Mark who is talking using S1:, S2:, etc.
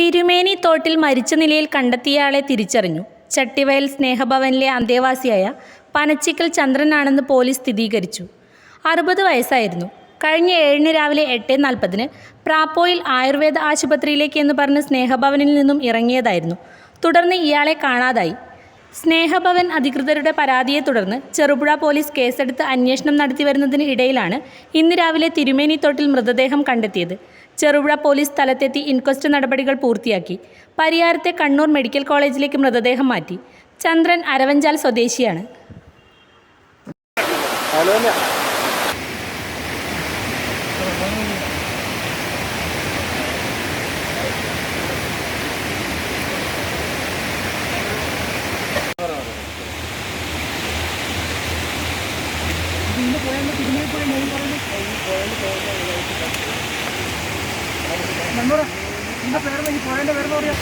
S1: തിരുമേനി തോട്ടിൽ മരിച്ച നിലയിൽ കണ്ടെത്തിയയാളെ തിരിച്ചറിഞ്ഞു. ചട്ടിവയൽ സ്നേഹഭവനിലെ അന്തേവാസിയായ പനച്ചിക്കൽ ചന്ദ്രനാണെന്ന് പോലീസ് സ്ഥിരീകരിച്ചു. അറുപത് വയസ്സായിരുന്നു. കഴിഞ്ഞ ഏഴിന് രാവിലെ എട്ട് നാൽപ്പതിന് പ്രാപ്പോയിൽ ആയുർവേദ ആശുപത്രിയിലേക്ക് എന്ന് പറഞ്ഞ് സ്നേഹഭവനിൽ നിന്നും ഇറങ്ങിയതായിരുന്നു. തുടർന്ന് ഇയാളെ കാണാതായി. സ്നേഹഭവൻ അധികൃതരുടെ പരാതിയെ തുടർന്ന് ചെറുപുഴ പോലീസ് കേസെടുത്ത് അന്വേഷണം നടത്തി വരുന്നതിന് ഇടയിലാണ് ഇന്ന് രാവിലെ തിരുമേനി തോട്ടിൽ മൃതദേഹം കണ്ടെത്തിയത്. ചെറുപുഴ പോലീസ് സ്ഥലത്തെത്തി ഇൻക്വസ്റ്റ് നടപടികൾ പൂർത്തിയാക്കി. പരിയാരത്തെ കണ്ണൂർ മെഡിക്കൽ കോളേജിലേക്ക് മൃതദേഹം മാറ്റി. ചന്ദ്രൻ അരവഞ്ചാൽ സ്വദേശിയാണ്.
S2: ഹലോ തന്നെ
S3: നിന്റെ പേരെന്ന് ഈ പുഴേന്റെ പേരെന്ന് പറയാ?